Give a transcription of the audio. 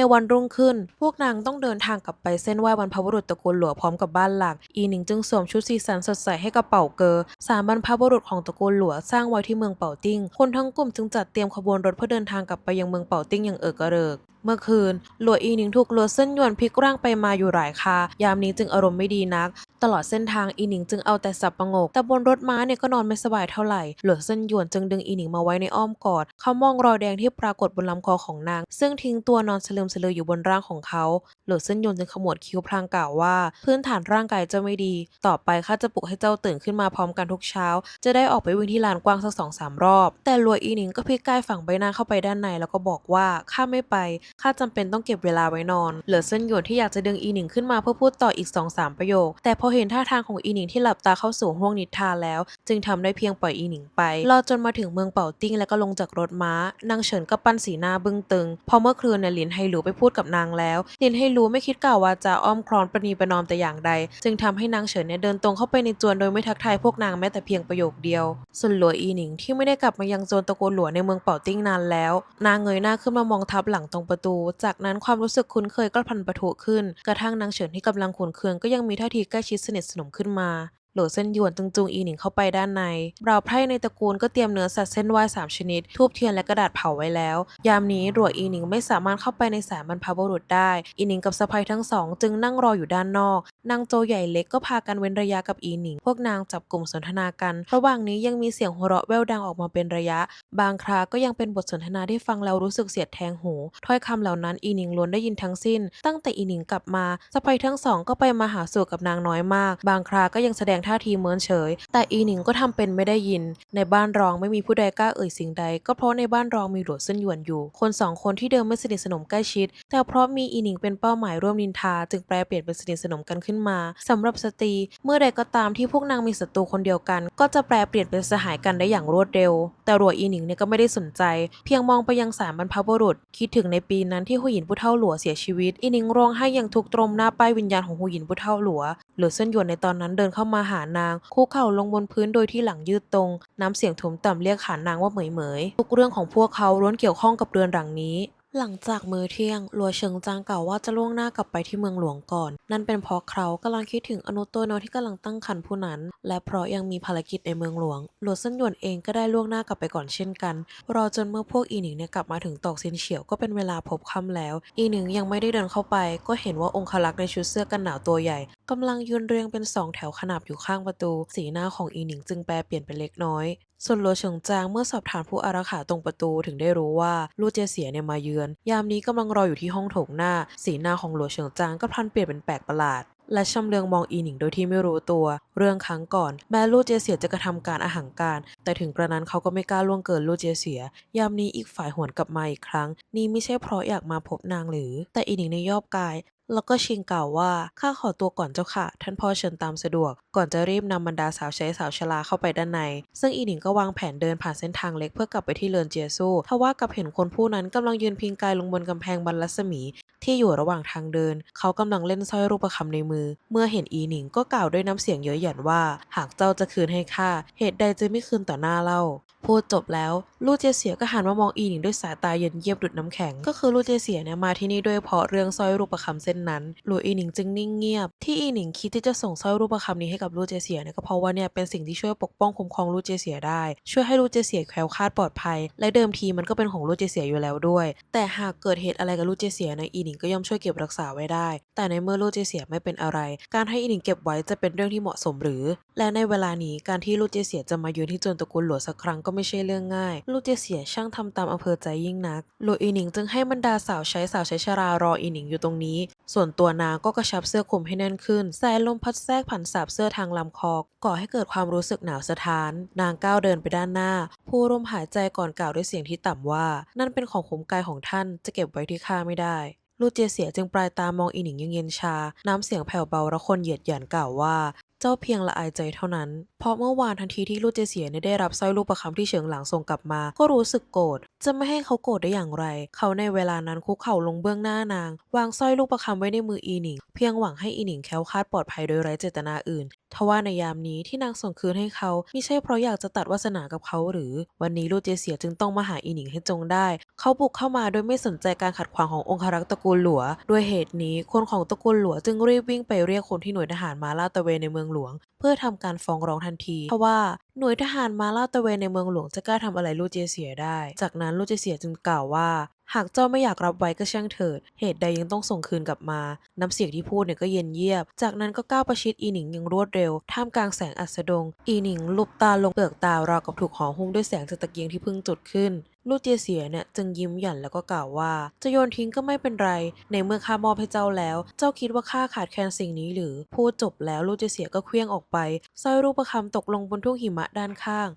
ในวันรุ่งขึ้น พวกนางต้องเดินทางกลับไปเส้นไหว้บรรพบุรุษตระกูลหลัวพร้อมกับบ้านหลัก อีหนิงจึงสวมชุดสีสันสดใสให้กับเป่าเกอสามบรรพบุรุษของตระกูลหลัวสร้างไว้ที่เมืองเป่าติ้ง คนทั้งกลุ่มจึงจัดเตรียมขบวนรถเพื่อเดินทางกลับไปยังเมืองเป่าติ้งอย่างเอิกกระเริกเมื่อคืน หลัวอีหนิงถูกหลัวเส้นยวนพลิกร่างไปมาอยู่หลายคายามนี้จึงอารมณ์ไม่ดีนัก ตลอดเส้นทางอีหนิงจึงเอาแต่สับประงก แต่บนรถม้าเนี่ยก็นอนไม่สบายเท่าไหร่ หลัวเส้นยวนจึงดึงอีหนิงมาไว้ในอ้อมกอด เขามองรอยแดงที่ปรากฏบนลำคอของนาง ซึ่งทิ้งตัวนอนสลืมสลืออยู่บนร่างของเขา หลัวเส้นยวนจึงขมวดคิ้วพลางกล่าวว่า พื้นฐานร่างกายเจ้าไม่ดี ต่อไปข้าจะปลุกให้เจ้าตื่นขึ้นมาพร้อมกันทุกเช้า จะได้ออกไปวิ่งที่ลานกว้างสักสองสามรอบ แต่หลัวอีหนิงก็พลิกกายฝั่งใบหน้าเข้าไปด้านในแล้วก็บอกว่าข้าไม่ไปข้าจำเป็นต้องเก็บเวลาไว้นอน เหลือเส้นหยวนที่อยากจะดึงอีหนิงขึ้นมาเพื่อพูดต่ออีก2อสามประโยค แต่พอเห็นท่าทางของอีหนิงที่หลับตาเข้าสู่ห้วงนิทานแล้ว จึงทำได้เพียงปล่อยอีหนิงไปรอจนมาถึงเมืองเป่าติ้งแล้วก็ลงจากรถม้านางเฉินก็ปั้นสีหน้าบึ้งตึง พอเมื่อคืนเนี่ยหลินไฮหลูไปพูดกับนางแล้วหลินไฮหลูไม่คิดกล่าววาจาอ้อมคลอนประนีประนอมแต่อย่างใด จึงทำให้นางเฉินเนี่ยเดินตรงเข้าไปในจวนโดยไม่ทักทายพวกนางแม้แต่เพียงประโยคเดียว ส่วนหลัวอีหนิงที่ไม่ได้กลับมายังโจนตระกูลหลัวในเมืองเป่าติ้งนานแล้ว นางเงยหน้าขึ้นมามองทับหลังตรงประตู จากนั้นความรู้สึกคุ้นเคยก็พันประทุขึ้น กระทั่งนางเฉินที่กำลังขุนเคืองก็ยังมีท่าทีใกล้ชิดสนิทสนมขึ้นมา หลัวเส้นหยวนจึงจูงอีหนิงเข้าไปด้านในบ่าไพร่ในตระกูลก็เตรียมเนื้อสัตว์เส้นไหว้สามชนิด ทูบเทียนและกระดาษเผาไว้แล้ว ยามนี้หลัวอีหนิงไม่สามารถเข้าไปในสายบรรพบุรุษได้ อีหนิงกับสะใภ้ทั้งสอง จึงนั่งรออยู่ด้านนอก นางโจใหญ่เล็กก็พากันเว้นระยะกับอีหนิง พวกนางจับกลุ่มสนทนากัน ระหว่างนี้ยังมีเสียงหัวเราะแว่วดังออกมาเป็นระยะ บางคราก็ยังเป็นบทสนทนาที่ฟังแล้วรู้สึกเสียดแทงหู ถ้อยคำเหล่านั้นอีหนิงล้วนได้ยินทั้งสิ้น ตั้งแต่อีหนิงกลับมาสะใภ้ทั้งสองก็ไปมาหาสู่กับนางน้อยมาก บางคราก็ยังแสดงท่าทีเมินเฉย แต่อีหนิงก็ทำเป็นไม่ได้ยิน ในบ้านรองไม่มีผู้ใดกล้าเอ่ยสิ่งใด ก็เพราะในบ้านรองมีหลวดเส้นหยวนอยู่ คนสองคนที่เดิมไม่สนิทสนมใกล้ชิด แต่เพราะมีอีหนิงเป็นเป้าหมายร่วมนินทา จึงแปลเปลี่ยนเป็นสนิทสนมกันขึ้นมาสำหรับสตรี เมื่อใดก็ตามที่พวกนางมีศัตรูคนเดียวกัน ก็จะแปลเปลี่ยนเป็นสหายกันได้อย่างรวดเร็ว แต่หลัวอีหนิงเนี่ยก็ไม่ได้สนใจ เพียงมองไปยังสารบรรพบุรุษ คิดถึงในปีนั้นที่หูหยินผู้เฒ่าหลัวเสียชีวิต อีหนิงร้องไห้อย่างทุกตรมหน้าป้ายวิญญาณของหูหยินผู้เฒ่าหลัวหลือเส้นหยวนในตอนนั้นเดินเข้ามาหานางคุกเข่าลงบนพื้นโดยที่หลังยืดตรง น้ำเสียงถุมต่ำเรียกขานนางว่าเหมยเหมยทุกเรื่องของพวกเขาล้วนเกี่ยวข้องกับเรือนหลังนี้ หลังจากมื้อเที่ยงหลัวเฉิงจางกล่าวว่าจะล่วงหน้ากลับไปที่เมืองหลวงก่อน นั่นเป็นเพราะเขากำลังคิดถึงอนุตัวน้อยที่กำลังตั้งครรภ์ผู้นั้น และเพราะยังมีภารกิจในเมืองหลวง หลัวเซินหยวนเองก็ได้ล่วงหน้ากลับไปก่อนเช่นกัน รอจนเมื่อพวกอีหนิงเนี่ยกลับมาถึงตอกซินเฉียวก็เป็นเวลาพบค่ำแล้ว อีหนิงยังไม่ได้เดินเข้าไป ก็เห็นว่าองคลักษ์ในชุดเสื้อกันหนาวตัวใหญ่กำลังยืนเรียงเป็นสองแถวขนาบอยู่ข้างประตู สีหน้าของอีหนิงจึงแปรเปลี่ยนไปเล็กน้อย ส่วนหลัวเฉิงจางเมื่อสอบถามผู้อารักขาตรงประตูถึงได้รู้ว่าลู่เจยเสียเนี่ยมาเยือน ยามนี้กำลังรออยู่ที่ห้องโถงหน้า สีหน้าของหลัวเฉิงจางก็พลันเปลี่ยนเป็นแปลกประหลาดและชำเลืองมองอีหนิงโดยที่ไม่รู้ตัว เรื่องครั้งก่อน แม้ลู่เจยเสียจะกระทำการอาหังการ แต่ถึงกระนั้นเขาก็ไม่กล้าล่วงเกินลู่เจยเสีย ยามนี้อีกฝ่ายหวนกลับมาอีกครั้ง นี่ไม่ใช่เพราะอยากมาพบนางหรือ แต่อีหนิงในยอบกาย แล้วก็ชิงกล่าวว่าข้าขอตัวก่อนเจ้าค่ะ ท่านพ่อเชิญตามสะดวก ก่อนจะรีบนำบรรดาสาวใช้สาวชราเข้าไปด้านใน ซึ่งอีหนิงก็วางแผนเดินผ่านเส้นทางเล็กเพื่อกลับไปที่เรือนเจียสู้ทว่ากับเห็นคนผู้นั้นกำลังยืนพิงกายลงบนกำแพงบรรลัศมีที่อยู่ระหว่างทางเดิน เขากำลังเล่นสร้อยรูปคำในมือ เมื่อเห็นอีหนิงก็กล่าวด้วยน้ำเสียงเย้ยหยันว่า หากเจ้าจะคืนให้ข้า เหตุใดจะไม่คืนต่อหน้าเล่า พูดจบแล้ว ลู่เจยเสียก็หันมามองอีหนิงด้วยสายตาเย็นเยียบดุดน้ำแข็ง ก็คือลู่เจยเสียเนี่ยมาที่นี่ด้วยเพราะเรื่องสร้อยรูปคำเส้นนั้นหลัวอีหนิงจึงนิ่งเงียบ ที่อีหนิงคิดที่จะส่งสร้อยรูปคำนี้ให้กับลู่เจเสียเนี่ยก็เพราะว่าเนี่ยเป็นสิ่งที่ช่วยปกป้องคุ้มครองลู่เจเสียได้ ช่วยให้ลู่เจเสียแคล้วคลาดปลอดภัย และเดิมทีมันก็เป็นของลู่เจเสียอยู่แล้วด้วย แต่หากเกิดเหตุอะไรกับลู่เจเสียในอีหนิงก็ย่อมช่วยเก็บรักษาไว้ได้ แต่ในเมื่อลู่เจเสียไม่เป็นอะไร การให้อีหนิงเก็บไว้จะเป็นเรื่องที่เหมาะสมหรือ และในเวลานี้การที่ลู่เจเสียจะมายืนที่จวนตระกูลหลวงสักครั้งก็ไม่ใช่เรื่องง่าย ลู่เจเสียช่างทำตามอำเภอใจยิ่งนักหลวอีหนิงจึงให้บรรดาสาวใช้สาวใช้ชรารออีหนิงอยู่ตรงนี้ส่วนตัวนางก็กระชับเสื้อคลุมให้แน่นขึ้น สายลมพัดแทรกผ่านสาบเสื้อทางลำคอ ก่อให้เกิดความรู้สึกหนาวสะท้าน นางก้าวเดินไปด้านหน้า ผู้ร่วมหายใจก่อนกล่าวด้วยเสียงที่ต่ำว่า นั่นเป็นของคุ้มกายของท่านจะเก็บไว้ที่ข้าไม่ได้ลูเจียเสียจึงปลายตามองอีหนิงยังเย็นชา น้ำเสียงแผ่วเบาระคนเหยียดหยันกล่าวว่า เจ้าเพียงละอายใจเท่านั้น เพราะเมื่อวานทันทีที่ลูเจเสียเซ่ได้รับสร้อยลูกประคำที่เฉิงหลังส่งกลับมา ก็รู้สึกโกรธ จะไม่ให้เขาโกรธได้อย่างไร เขาในเวลานั้นคุกเข่าลงเบื้องหน้านาง วางสร้อยลูกประคำไว้ในมืออีหนิง เพียงหวังให้อีหนิงแคล้วคลาดปลอดภัยโดยไร้เจตนาอื่น ทว่าในยามนี้ที่นางส่งคืนให้เขาไม่ใช่เพราะอยากจะตัดวาสนากับเขาหรือ วันนี้ลู่เจียเสียจึงต้องมาหาอีหนิงให้จงได้ เขาบุกเข้ามาโดยไม่สนใจการขัดขวางขององครักษ์ตระกูลหลัว ด้วยเหตุนี้คนของตระกูลหลัวจึงรีบวิ่งไปเรียกคนที่หน่วยทหารมาลาดตระเวนในเมืองหลวง เพื่อทำการฟ้องร้องทันทีเพราะว่าหน่วยทหารมาลาดตระเวนในเมืองหลวงจะกล้าทำอะไรลู่เจียเสียได้ จากนั้นลู่เจียเสียจึงกล่าวว่า หากเจ้าไม่อยากรับไว้ก็ช่างเถิด เหตุใดยังต้องส่งคืนกลับมา น้ำเสียงที่พูดเนี่ยก็เย็นเยียบ จากนั้นก็ก้าวประชิดอีหนิงอย่างรวดเร็ว ท่ามกลางแสงอัสดง อีหนิงลุบตาลงเปลือกตาราวกับถูกห่อหุ้มด้วยแสงจากตะเกียงที่เพิ่งจุดขึ้นลู่เจียเสียเนี่ยจึงยิ้มหยันแล้วก็กล่าวว่า จะโยนทิ้งก็ไม่เป็นไร ในเมื่อข้ามอบให้เจ้าแล้ว เจ้าคิดว่าข้าขาดแคลนสิ่งนี้หรือ พูดจบแล้วลู่เจียเสียก็เคลี้ยงออกไปสร้อยรูปประคำตกลงบนทุ่งหิมะด้านข้าง